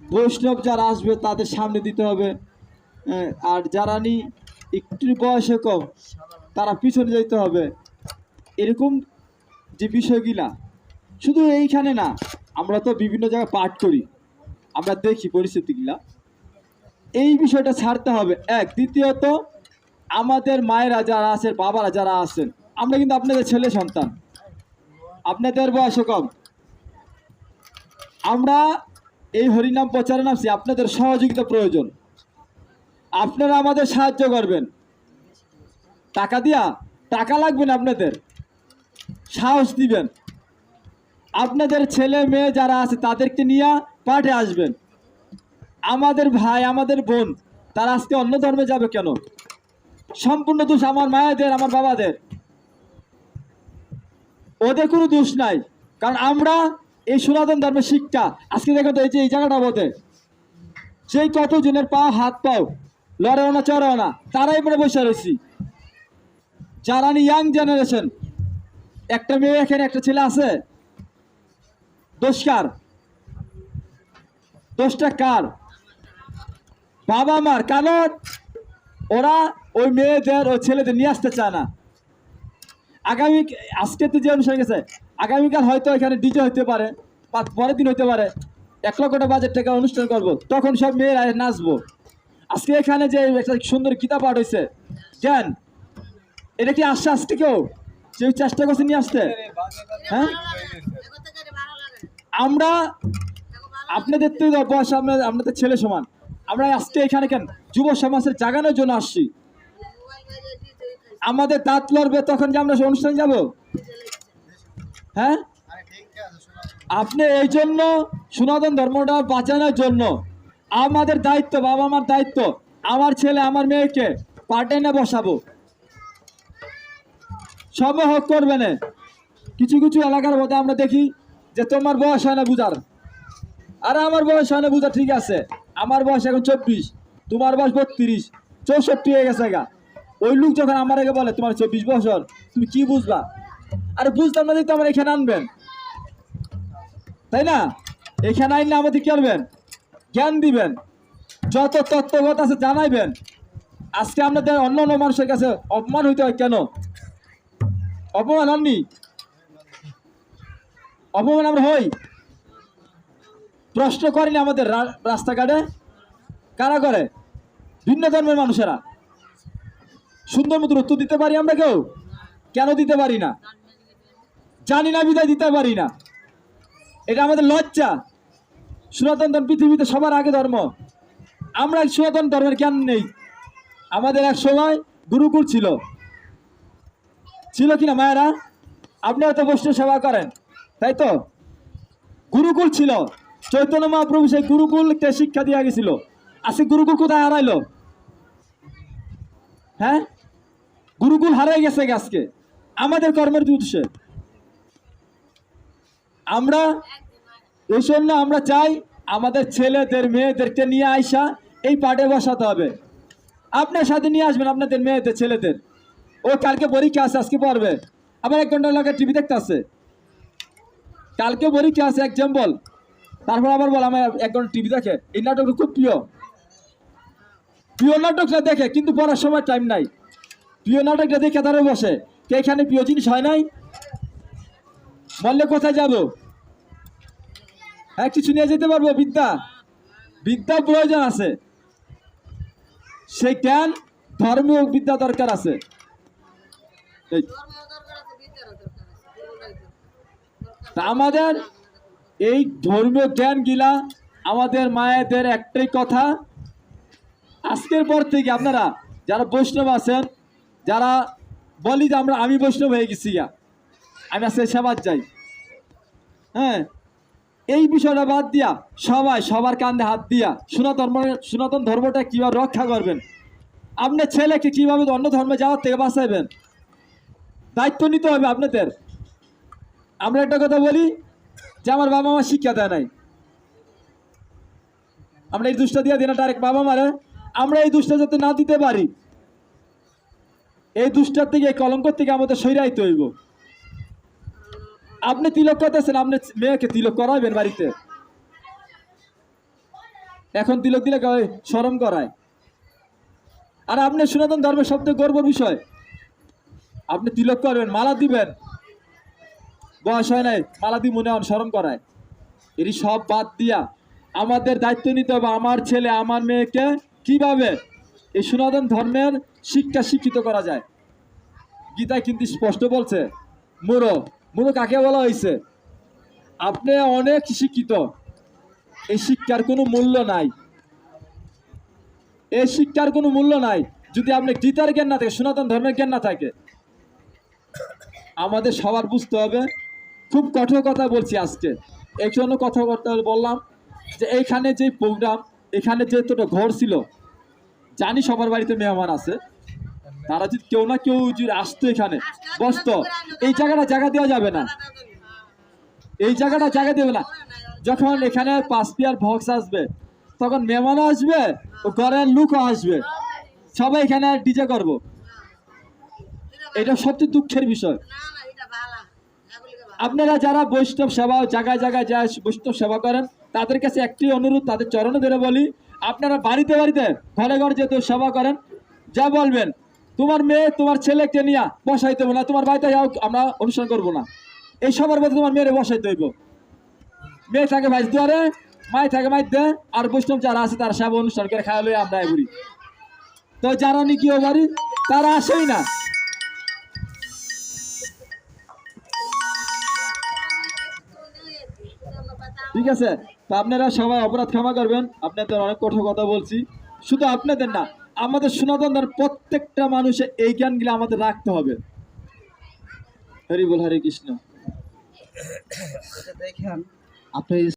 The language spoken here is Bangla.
বৈষ্ণব যারা আসবে তাদের সামনে দিতে হবে। হ্যাঁ, আর যারা নি একটু বয়সে কম তারা পিছনে যেতে হবে। এরকম যে বিষয়গুলা শুধু এইখানে না আমরা তো বিভিন্ন জায়গায় পাঠ করি। আমরা দেখি পরিস্থিতিগুলা। এই বিষয়টা ছাড়তে হবে। এক দ্বিতীয়ত আমাদের মায়েরা যারা আছেন বাবারা যারা আছেন আমরা কিন্তু আপনাদের ছেলে সন্তান। আপনাদের বয়সে কম। আমরা এই হরিনাম প্রচারে নামছি আপনাদের সহযোগিতা প্রয়োজন। আপনারা আমাদের সাহায্য করবেন। টাকা দিয়া, টাকা লাগবে না আপনাদের। সাহস দিবেন। আপনাদের ছেলে মেয়ে যারা আছে, তাদেরকে নিয়ে পাঠে আসবেন। আমাদের ভাই, আমাদের বোন, তারা আজকে অন্য ধর্মে যাবে কেন? সম্পূর্ণ দোষ আমার মায়েদের, আমার বাবাদের। ওদের কোনো দোষ নাই। কারণ আমরা এই সনাতন ধর্মের শিক্ষা। আজকে দেখো তো এই যে এই জায়গাটা বোধে সেই কতজনের পা, হাত, পাও লড়েও না চড়েও না, তারাই পরে বসে রয়েছি। যারা ইয়াং জেনারেশন একটা মেয়ে এখানে একটা ছেলে আছে। দোষকার। দোষটা কার? বাবা মার, কারণ ওরা ওই মেয়েদের, ওই ছেলেদের নিয়ে আসতে চায় না। আগামী আজকে তো যে অনুষ্ঠান গেছে আগামীকাল হয়তো এখানে ডিজে হতে পারে, বা পরের দিন হতে পারে, এক লক্ষ টাকা বাজেট টাকা অনুষ্ঠান করব, তখন সব মেয়েরা নাচবো। আজকে এখানে যে একটা সুন্দর কিতাব পাঠ হয়েছে জান, এটা কি আসছে আসছে কেউ? কেউ চেষ্টা করছে নিয়ে আসতে? হ্যাঁ? আমরা আপনাদের তো বয়স আপনাদের আপনাদের ছেলে সমান। আমরা আজকে এখানে কেন? যুব সমাজের জাগানোর জন্য আসছি। আমাদের দাঁত লড়বে তখন যে আমরা অনুষ্ঠানে যাব? হ্যাঁ? আপনি এই জন্য সনাতন ধর্মটা বাঁচানোর জন্য আমাদের দায়িত্ব, বাবা মার দায়িত্ব, আমার ছেলে, আমার মেয়েকে পার্টেনে বসাবো। সব হক, করবে না। কিছু কিছু এলাকার মধ্যে আমরা দেখি যে তোমার বয়স হয় না বুঝার। আরে আমার বয়স হয় না বুঝা, ঠিক আছে। আমার বয়স এখন চব্বিশ, তোমার বয়স বত্রিশ, চৌষট্টি হয়ে গেছে গা। ওই লোক যখন আমার আগে বলে, তোমার চব্বিশ বছর, তুমি কি বুঝবা? আরে বুঝতাম না দেখতে আমার এখানে আনবেন। তাই না? এখানে আইনলে আমাদের কি করবেন? জ্ঞান দিবেন। যত তত্ত্বগত আছে জানাইবেন। আজকে আপনাদের অন্য অন্য মানুষের কাছে অপমান হইতে হয় কেন? অপমান হননি? অপমান আমরা হই? প্রশ্ন করেনি আমাদের রাস্তাঘাটে? কারা করে? ভিন্ন ধর্মের মানুষেরা। সুন্দর মতো উত্তর দিতে পারি আমরা কেউ? কেন দিতে পারি না? জানি না, বিদায় দিতে পারি না। এটা আমাদের লজ্জা। সনাতন পৃথিবীতে সবার আগে ধর্ম। আমরা সনাতন ধর্মের জ্ঞান নেই। আমাদের এক সময় গুরুকুল ছিল। ছিল কিনা মায়েরা? আপনি হয়তো বৈষ্ণব সেবা করেন, তাই তো? গুরুকুল ছিল। চৈতন্য মহাপ্রভু সেই গুরুকুলকে শিক্ষা দিয়ে গেছিল। আজকে গুরুকুল কোথায় হারাইলো? হ্যাঁ? গুরুকুল হারাই গেছে আজকে। আমাদের কর্মের উদ্দেশ্যে। আমরা এই জন্য আমরা চাই আমাদের ছেলেদের, মেয়েদেরকে নিয়ে আইসা এই পাটে বসাতে হবে। আপনার সাথে নিয়ে আসবেন আপনাদের মেয়েদের, ছেলেদের। ও কালকে পরীক্ষা আছে, আজকে পড়বে। আবার এক ঘণ্টা লাগে টিভি দেখতে আছে কালকে পরীক্ষা আছে এক্সাম্পল তারপর আবার বল, আমার এক ঘণ্টা টিভি দেখে। এই নাটকটা খুব প্রিয়। প্রিয় নাটকটা দেখে, কিন্তু পড়ার সময় টাইম নাই। প্রিয় নাটকটা দেখে তারা বসে। কে এখানে প্রিয় জিনিস হয় নাই? বললে কোথায় যাব? হ্যাঁ কিছু নিয়ে যেতে পারব, বিদ্যা। বিদ্যা প্রয়োজন আছে। সেই জ্ঞান ধর্মীয় বিদ্যা দরকার আছে। আমাদের এই ধর্মীয় জ্ঞানগুলা আমাদের মায়েদের একটাই কথা। আজকের পর থেকে আপনারা যারা বৈষ্ণব আছেন, যারা বলি যে আমরা, আমি বৈষ্ণব হয়ে গেছি গা। আমি আজকে সেবার যাই। হ্যাঁ। এই বিষয়টা বাদ দিয়া সবাই সবার কান্দে হাত দিয়া সনাতন সনাতন ধর্মটা কীভাবে রক্ষা করবেন? আপনার ছেলেকে কীভাবে অন্য ধর্মে যাওয়ার থেকে বাঁচাইবেন? দায়িত্ব নিতে হবে আপনাদের। আমরা একটা কথা বলি যে আমার বাবা মা শিক্ষা দেয় নাই। আমরা এই দুষ্টা দিয়ে দিই না ডাইরেক্ট বাবা মারে। আমরা এই দুষ্টা যাতে না দিতে পারি, এই দুষ্টার থেকে এই কলঙ্ক থেকে আমাদের সৈরাইতে হইব আপনি তিলক করতেছেন, আপনি মেয়েকে তিলক করাবেন বাড়িতে? এখন তিলক দিলে শরম করায়। আর আপনি সনাতন ধর্মের সবচেয়ে গর্ব বিষয়। আপনি তিলক করবেন, মালা দিবেন। বয়স হয় নাই, মালা দি মনে হন শরম করায়। এরই সব বাদ দিয়া আমাদের দায়িত্ব নিতে হবে আমার ছেলে, আমার মেয়েকে কীভাবে এই সনাতন ধর্মের শিক্ষা শিক্ষিত করা যায়? গীতায় কিন্তু স্পষ্ট বলছে মুরো মুরো কাকে বলা হয়েছে? আপনি অনেক শিক্ষিত। এই শিক্ষার কোনো মূল্য নাই। এই শিক্ষার কোনো মূল্য নাই। যদি আপনি গীতার জ্ঞান না থাকে, সনাতন ধর্মের জ্ঞান না থাকে, আমাদের সবার বুঝতে হবে, খুব কঠোর কথা বলছি আজকে। এই জন্য কথাবার্তা বললাম যে এইখানে যে প্রোগ্রাম এখানে যে যেহেতু ঘর ছিল, জানি সবার বাড়িতে মেহমান আছে। তারা যদি কেউ না কেউ যদি আসতো এখানে বসতো। এই জায়গাটা জায়গা দেওয়া যাবে না। এই জায়গাটা জায়গা দেবে না। যখন এখানে পাঁচ পিয়ার ভক্স আসবে তখন মেহমানও আসবে ও ঘরের লোকও আসবে। সবাই এখানে ডিজে করব। এটা সত্যি দুঃখের বিষয়। আপনারা যারা বৈষ্ণব সেবা জায়গায় জায়গায় যা বৈষ্ণব সেবা করেন তাদের কাছে একটি অনুরোধ তাদের চরণে ধরে বলি আপনারা বাড়িতে বাড়িতে ঘরে ঘরে যেহেতু সেবা করেন যা বলবেন তোমার মেয়ে তোমার ছেলেকে নিয়ে বসাইতে হবে না, তোমার বাড়িতে যাও, আমরা অনুষ্ঠান করব না। এই সবার মধ্যে তোমার মেয়েরে বসাইতে হইব। মেয়ে থাকে ভাইস দুয়ারে, মাই থাকে মাই দে, আর বৈষ্ণব যারা আছে তারা সেবা অনুষ্ঠান করে খাওয়া লই আমরা এগুলি তো যারা নাকি ও বাড়ি, তারা আসেই না। ঠিক আছে, তো আপনারা সবাই অপরাধ ক্ষমা করবেন, আপনাদের অনেক কঠোর কথা বলছি। শুধু আপনাদের না আমাদের সনাতনদের প্রত্যেকটা মানুষে এই জ্ঞানগুলো আমাদের রাখতে হবে। হরি বল হরে কৃষ্ণ। দেখেন। আপনি